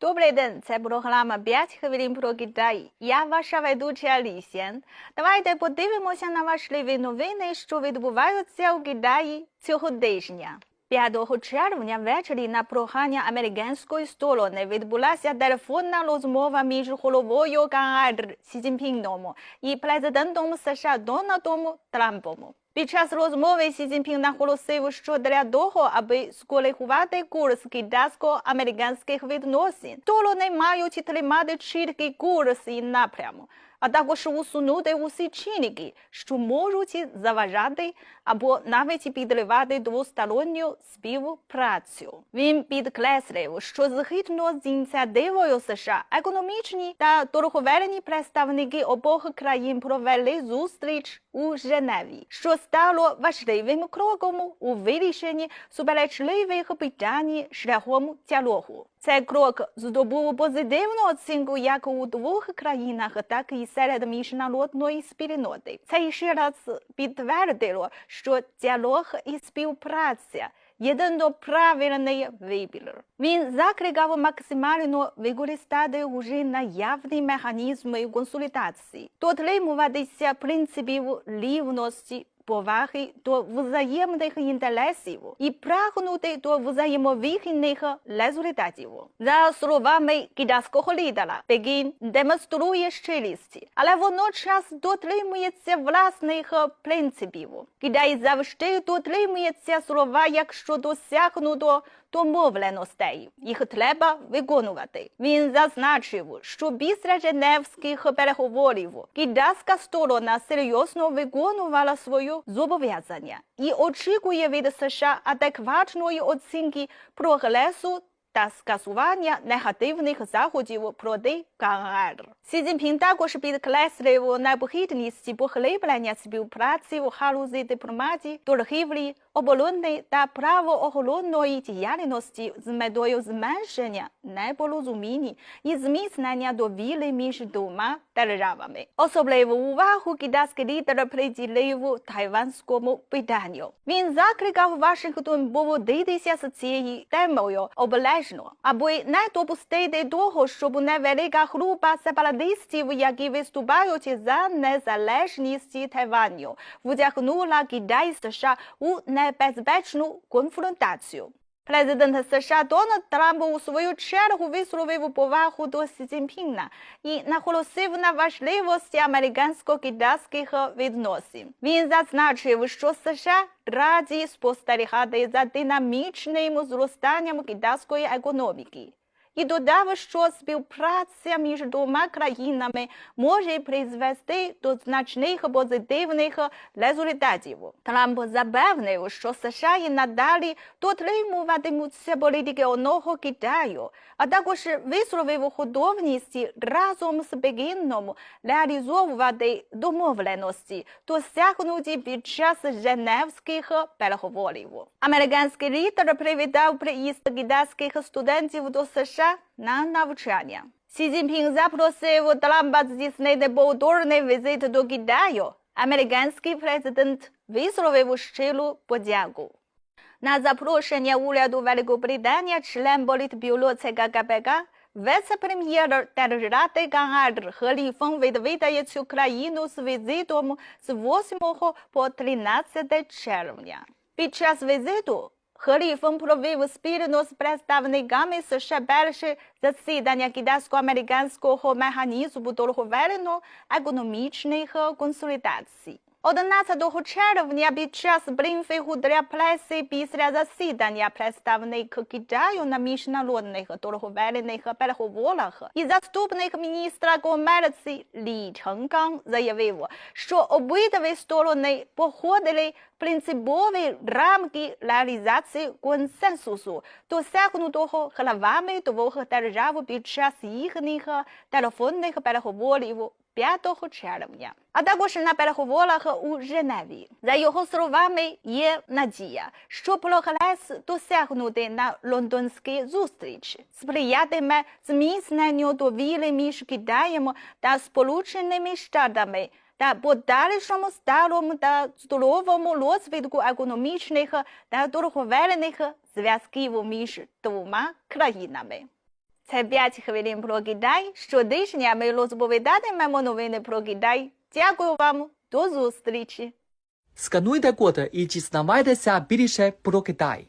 Добрий день, це програма 5 хвилин про Китай. Я ваша ведуча Лісєн. Давайте подивимося на важливі новини, що відбуваються у Китаї цього тижня. 5 червня ввечері на прохання американської сторони відбулася телефонна розмова між головою КНР Сі Цзіньпіном і президентом США Дональдом Трампом. Під час розмови Сі Цзіньпін наголосив, що для того, аби скоригувати курс китайсько-американських відносин, сторони мають тримати чіткий курс і напрямок, а також усунути усі чинники, що можуть заважати або навіть підривати двосторонню співпрацю. Він підкреслив, що згідно з ініціативою США економічні та торговельні представники обох країн провели зустріч у Женеві, що стало важливим кроком у вирішенні суперечливих питань шляхом діалогу. Цей крок здобув позитивну оцінку як у двох країнах, так і серед міжнародної спільноти. Це ще раз підтвердило, що діалог і співпраця єдино правильний вибір. Він закликав максимально використати уже наявні механізми консультації, дотримуватися принципів рівності поваги до взаємних інтересів і прагнути до взаємовигідних результатів. За словами китайського лідера, Пекін демонструє щирість, але водночас дотримується власних принципів. Китай завжди дотримується слова, якщо досягнуто домовленостей. Їх треба виконувати. Він зазначив, що після Женевських переговорів китайська сторона серйозно виконувала свою зобов'язання і очікує від США адекватної оцінки прогресу та скасування негативних заходів проти КНР. Сі Цзіньпін також підкреслив необхідність поглиблення співпраці в галузі дипломатії, торгівлі, оборони та правоохоронної діяльності з метою зменшення непорозумінь і зміцнення довіри між двома державами. Особливу увагу китайський лідер приділив тайванському питанню. Він закликав Вашингтон поводитися з цією темою обережно, аби не допустити того, щоб невелика група сепаратистів, які виступають за незалежність Тайваню, втягнула Китай США у небезпечну конфронтацію. Президент США Дональд Трамп у свою чергу висловив повагу до Сі і наголосив на важливості американсько-китайських відносин. Він зазначив, що США раді спостерігати за динамічним зростанням китайської економіки і додав, що співпраця між двома країнами може призвести до значних позитивних результатів. Трамп запевнив, що США і надалі дотримуватимуться політики одного Китаю, а також висловив готовність разом з Пекіном реалізовувати домовленості, досягнуті під час Женевських переговорів. Американський лідер привітав приїзд китайських студентів до США на навчання. Сі Цзіньпін запросив Трампа здійснити повторний візит до Китаю. Американський президент висловив щиру подяку. На запрошення уряду Великобританії член політбюро ЦК КПК віце-прем'єр держради КНР He відвідає цю країну з візитом з 8 по 13 червня. Під час візиту Ліфeng провів спільно з представниками США перше засідання китайсько-американського механізму торговельно-економічних консультацій. 11 червня під час брифінгу для преси після засідання представник Китаю на міжнародних торговельних переговорах і заступник міністра комерції Лі Ченгкан заявив, що обидві сторони походили принципові рамки реалізації консенсусу, досягнутого главами двох держав під час їхніх телефонних переговорів 5 червня, а також на переговорах у Женеві. За його словами, є надія, що прогрес досягнути на лондонській зустрічі сприятиме зміцненню довіри між Китаєм та Сполученими Штатами та подальшому сталому та здоровому розвитку економічних та торговельних зв'язків між двома країнами. Це 5 хвилин про Китай. Щотижня ми розповідатимемо новини про Китай. Дякую вам. До зустрічі. Скануйте код і дізнавайтеся більше про Китай.